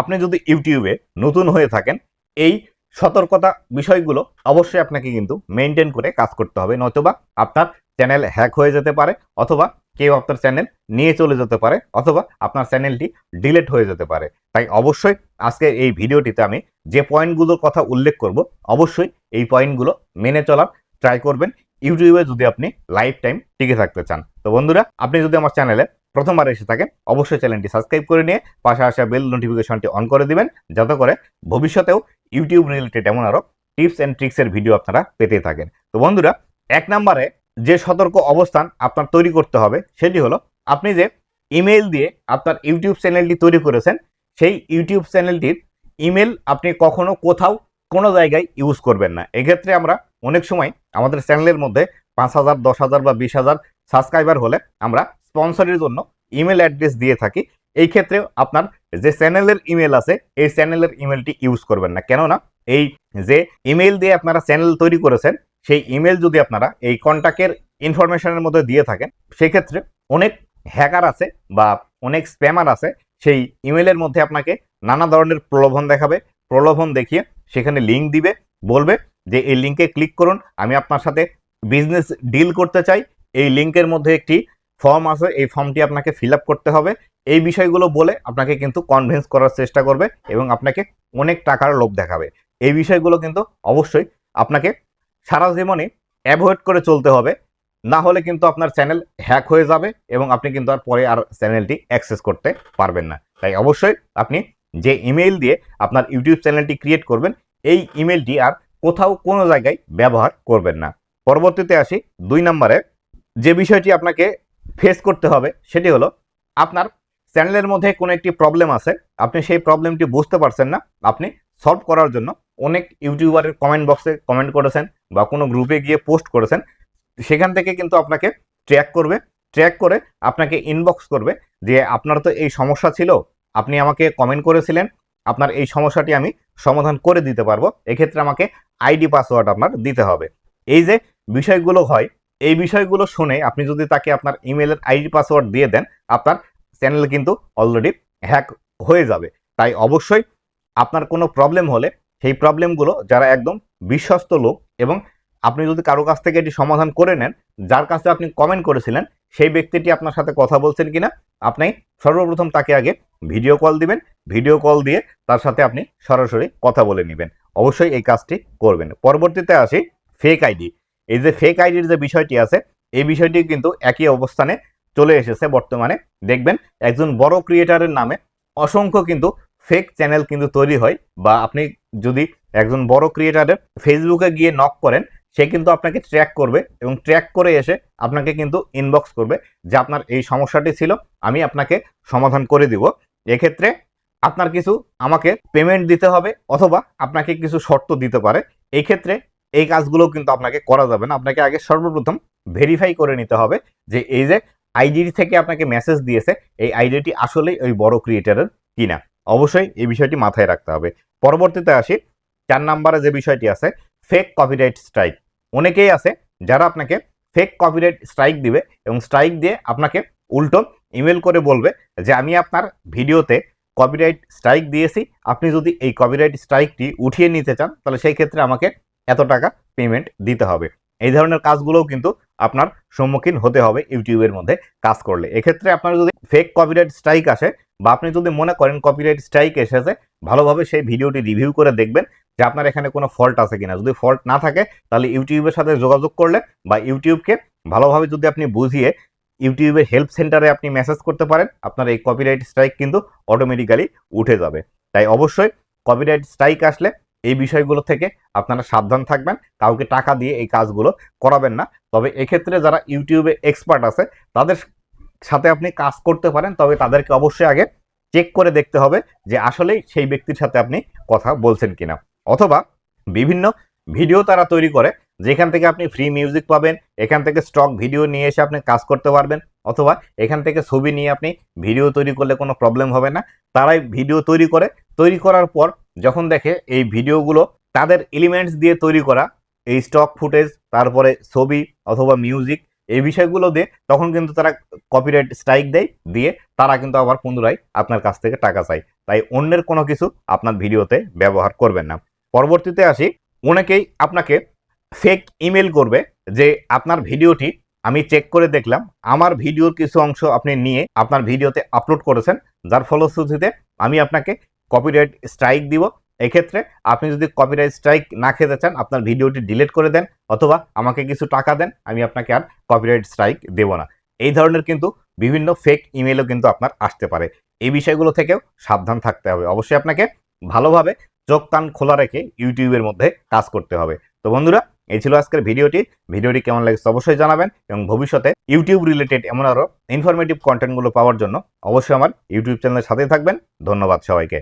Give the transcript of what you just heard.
আপনি যদি ইউটিউবে নতুন হয়ে থাকেন, এই সতর্কতা বিষয়গুলো অবশ্যই আপনাকে কিন্তু মেনটেন করে কাজ করতে হবে। নয়তোবা আপনার চ্যানেল হ্যাক হয়ে যেতে পারে, অথবা কেউ আপনার চ্যানেল নিয়ে চলে যেতে পারে, অথবা আপনার চ্যানেলটি ডিলেট হয়ে যেতে পারে। তাই অবশ্যই আজকে এই ভিডিওটিতে আমি যে পয়েন্টগুলোর কথা উল্লেখ করব, অবশ্যই এই পয়েন্টগুলো মেনে চলার ট্রাই করবেন। ইউটিউবে যদি আপনি লাইফ টাইম টিকে থাকতে চান। তো বন্ধুরা, আপনি যদি আমার চ্যানেলে প্রথমবার এসে থাকেন, অবশ্যই চ্যানেলটি সাবস্ক্রাইব করে নিয়ে পাশে আসা বেল নোটিফিকেশনটি অন করে দিবেন, যাতে করে ভবিষ্যতেও ইউটিউব রিলেটেড এমন আরও টিপস অ্যান্ড ট্রিক্সের ভিডিও আপনারা পেতে থাকেন। তো বন্ধুরা, এক নম্বরে যে সতর্ক অবস্থান আপনার তৈরি করতে হবে, সেটি হলো আপনি যে ইমেল দিয়ে আপনার ইউটিউব চ্যানেলটি তৈরি করেছেন, সেই ইউটিউব চ্যানেলটির ইমেল আপনি কখনো কোথাও কোনো জায়গায় ইউজ করবেন না। এক্ষেত্রে আমরা অনেক সময় আমাদের চ্যানেলের মধ্যে পাঁচ হাজার, দশ হাজার বা বিশ হাজার সাবস্ক্রাইবার হলে আমরা স্পন্সরের জন্য ইমেল অ্যাড্রেস দিয়ে থাকি। এই ক্ষেত্রে আপনার যে চ্যানেলের ইমেল আছে, এই চ্যানেলের ইমেলটি ইউজ করবেন না। কেননা এই যে ইমেল দিয়ে আপনারা চ্যানেল তৈরি করেছেন, সেই ইমেল যদি আপনারা এই কন্ট্যাক্টের ইনফরমেশনের মধ্যে দিয়ে থাকেন, সেক্ষেত্রে অনেক হ্যাকার আছে বা অনেক স্প্যামার আছে, সেই ইমেলের মধ্যে আপনাকে নানা ধরনের প্রলোভন দেখাবে। প্রলোভন দেখিয়ে সেখানে লিঙ্ক দিবে, বলবে যে এই লিঙ্কে ক্লিক করুন, আমি আপনার সাথে বিজনেস ডিল করতে চাই। এই লিঙ্কের মধ্যে একটি ফর্ম আছে, এই ফর্মটি আপনাকে ফিল করতে হবে। এই বিষয়গুলো বলে আপনাকে কিন্তু কনভিন্স করার চেষ্টা করবে এবং আপনাকে অনেক টাকার লোভ দেখাবে। এই বিষয়গুলো কিন্তু অবশ্যই আপনাকে সারা জীবনে অ্যাভয়েড করে চলতে হবে। না হলে কিন্তু আপনার চ্যানেল হ্যাক হয়ে যাবে এবং আপনি কিন্তু আর পরে আর চ্যানেলটি অ্যাক্সেস করতে পারবেন না। তাই অবশ্যই আপনি যে ইমেইল দিয়ে আপনার ইউটিউব চ্যানেলটি ক্রিয়েট করবেন, এই ইমেলটি আর কোথাও কোনো জায়গায় ব্যবহার করবেন না। পরবর্তীতে আসি দুই নম্বরে। যে বিষয়টি আপনাকে ফেস করতে হবে, সেটি হলো আপনার চ্যানেলের মধ্যে কোনো একটি প্রবলেম আছে, আপনি সেই প্রবলেমটি বুঝতে পারছেন না, আপনি সলভ করার জন্য অনেক ইউটিউবারের কমেন্ট বক্সে কমেন্ট করেছেন বা কোনো গ্রুপে গিয়ে পোস্ট করেছেন, সেখান থেকে কিন্তু আপনাকে ট্র্যাক করবে ট্র্যাক করে আপনাকে ইনবক্স করবে যে আপনার তো এই সমস্যা ছিল, আপনি আমাকে কমেন্ট করেছিলেন, আপনার এই সমস্যাটি আমি সমাধান করে দিতে পারব, এক্ষেত্রে আমাকে আইডি পাসওয়ার্ড আপনার দিতে হবে। এই যে বিষয়গুলো হয় এই বিষয়গুলো শুনে আপনি যদি তাকে আপনার ইমেলের আইডি পাসওয়ার্ড দিয়ে দেন, আপনার চ্যানেল কিন্তু অলরেডি হ্যাক হয়ে যাবে। তাই অবশ্যই আপনার কোনো প্রবলেম হলে সেই প্রবলেমগুলো যারা একদম বিশ্বস্ত লোক এবং আপনি যদি কারও কাছ থেকে এটি সমাধান করে নেন, যার কাছে আপনি কমেন্ট করেছিলেন, সেই ব্যক্তিটি আপনার সাথে কথা বলছেন কিনা, আপনি সর্বপ্রথম তাকে আগে ভিডিও কল দিবেন। ভিডিও কল দিয়ে তার সাথে আপনি সরাসরি কথা বলে নেবেন। অবশ্যই এই কাজটি করবেন। পরবর্তীতে আসি ফেক আইডি এই যে ফেক আইডির যে বিষয়টি আছে, এই বিষয়টি কিন্তু একই অবস্থানে চলে এসেছে বর্তমানে। দেখবেন একজন বড় ক্রিয়েটারের নামে অসংখ্য কিন্তু ফেক চ্যানেল কিন্তু তৈরি হয় বা আপনি যদি একজন বড় ক্রিয়েটারের ফেসবুকে গিয়ে নক করেন, সে কিন্তু আপনাকে ট্র্যাক করবে এবং ট্র্যাক করে এসে আপনাকে কিন্তু ইনবক্স করবে যে আপনার এই সমস্যাটি ছিল, আমি আপনাকে সমাধান করে দিব। এক্ষেত্রে আপনার কিছু আমাকে পেমেন্ট দিতে হবে অথবা আপনাকে কিছু শর্ত দিতে পারে। এই ক্ষেত্রে এই কাজগুলো কিন্তু আপনাকে করা যাবে না। আপনাকে আগে সর্বপ্রথম ভেরিফাই করে নিতে হবে যে এই যে আইডি থেকে আপনাকে মেসেজ দিয়েছে, এই আইডিটি আসলেই ওই বড় ক্রিয়েটারের কিনা। অবশ্যই এই বিষয়টি মাথায় রাখতে হবে। পরবর্তীতে আসি, চার নাম্বারে যে বিষয়টি আছে ফেক কপিরাইট স্ট্রাইক অনেকেই আছে যারা আপনাকে ফেক কপিরাইট স্ট্রাইক দিবে এবং স্ট্রাইক দিয়ে আপনাকে উল্টো ইমেল করে বলবে যে আমি আপনার ভিডিওতে কপিরাইট স্ট্রাইক দিয়েছি। আপনি যদি এই কপিরাইট স্ট্রাইকটি উঠিয়ে নিতে চান, তাহলে সেই ক্ষেত্রে আমাকে এত টাকা পেমেন্ট দিতে হবে। এই ধরনের কাজগুলোও কিন্তু আপনার সম্মুখীন হতে হবে ইউটিউবের মধ্যে কাজ করলে। এক্ষেত্রে আপনার যদি ফেক কপিরাইট স্ট্রাইক আসে বা আপনি যদি মনে করেন কপিরাইট স্ট্রাইক এসেছে, ভালোভাবে সেই ভিডিওটি রিভিউ করে দেখবেন যে আপনার এখানে কোনো ফল্ট আছে কিনা। যদি ফল্ট না থাকে, তাহলে ইউটিউবের সাথে যোগাযোগ করলে বা ইউটিউবকে ভালোভাবে যদি আপনি বুঝিয়ে ইউটিউবের হেল্প সেন্টারে আপনি মেসেজ করতে পারেন, আপনার এই কপিরাইট স্ট্রাইক কিন্তু অটোমেটিক্যালি উঠে যাবে। তাই অবশ্যই কপিরাইট স্ট্রাইক আসলে এই বিষয়গুলো থেকে আপনারা সাবধান থাকবেন, কাউকে টাকা দিয়ে এই কাজগুলো করাবেন না। তবে এক্ষেত্রে যারা ইউটিউবে এক্সপার্ট আছে, তাদের সাথে আপনি কাজ করতে পারেন, তবে তাদেরকে অবশ্যই আগে চেক করে দেখতে হবে যে আসলেই সেই ব্যক্তির সাথে আপনি কথা বলছেন কিনা। অথবা বিভিন্ন ভিডিও তারা তৈরি করে, যেখান থেকে আপনি ফ্রি মিউজিক পাবেন, এখান থেকে স্টক ভিডিও নিয়ে এসে আপনি কাজ করতে পারবেন, অথবা এখান থেকে ছবি নিয়ে আপনি ভিডিও তৈরি করলে কোনো প্রবলেম হবে না। তারাই ভিডিও তৈরি করে, তৈরি করার পর যখন দেখে এই ভিডিওগুলো তাদের এলিমেন্টস দিয়ে তৈরি করা, এই স্টক ফুটেজ তারপরে ছবি অথবা মিউজিক এই বিষয়গুলো দিয়ে তখন কিন্তু তারা কপিরাইট স্ট্রাইক দেয়, দিয়ে তারা কিন্তু আবার পুনরায় আপনার কাছ থেকে টাকা চায়। তাই অন্যের কোনো কিছু আপনার ভিডিওতে ব্যবহার করবেন না। পরবর্তীতে আসি, অনেকেই আপনাকে ফেক ইমেল করবে যে, আপনার ভিডিওটি আমি চেক করে দেখলাম, আমার ভিডিওর কিছু অংশ আপনি নিয়ে আপনার ভিডিওতে আপলোড করেছেন, যার ফলশ্রুতিতে আমি আপনাকে কপিরাইট স্ট্রাইক দিব। এক্ষেত্রে আপনি যদি কপিরাইট স্ট্রাইক না খেতে চান, আপনার ভিডিওটি ডিলিট করে দেন অথবা আমাকে কিছু টাকা দেন, আমি আপনাকে আর কপিরাইট স্ট্রাইক দেব না। এই ধরনের কিন্তু বিভিন্ন ফেক ইমেলও কিন্তু আপনার আসতে পারে। এই বিষয়গুলো থেকেও সাবধান থাকতে হবে। অবশ্যই আপনাকে ভালোভাবে চোখ কান খোলা রেখে ইউটিউবের মধ্যে কাজ করতে হবে। তো বন্ধুরা, এই ছিল আজকের ভিডিওটি। ভিডিওটি কেমন লাগছে অবশ্যই জানাবেন এবং ভবিষ্যতে ইউটিউব রিলেটেড এমন আরও ইনফরমেটিভ কন্টেন্টগুলো পাওয়ার জন্য অবশ্যই আমার ইউটিউব চ্যানেলের সাথেই থাকবেন। ধন্যবাদ সবাইকে।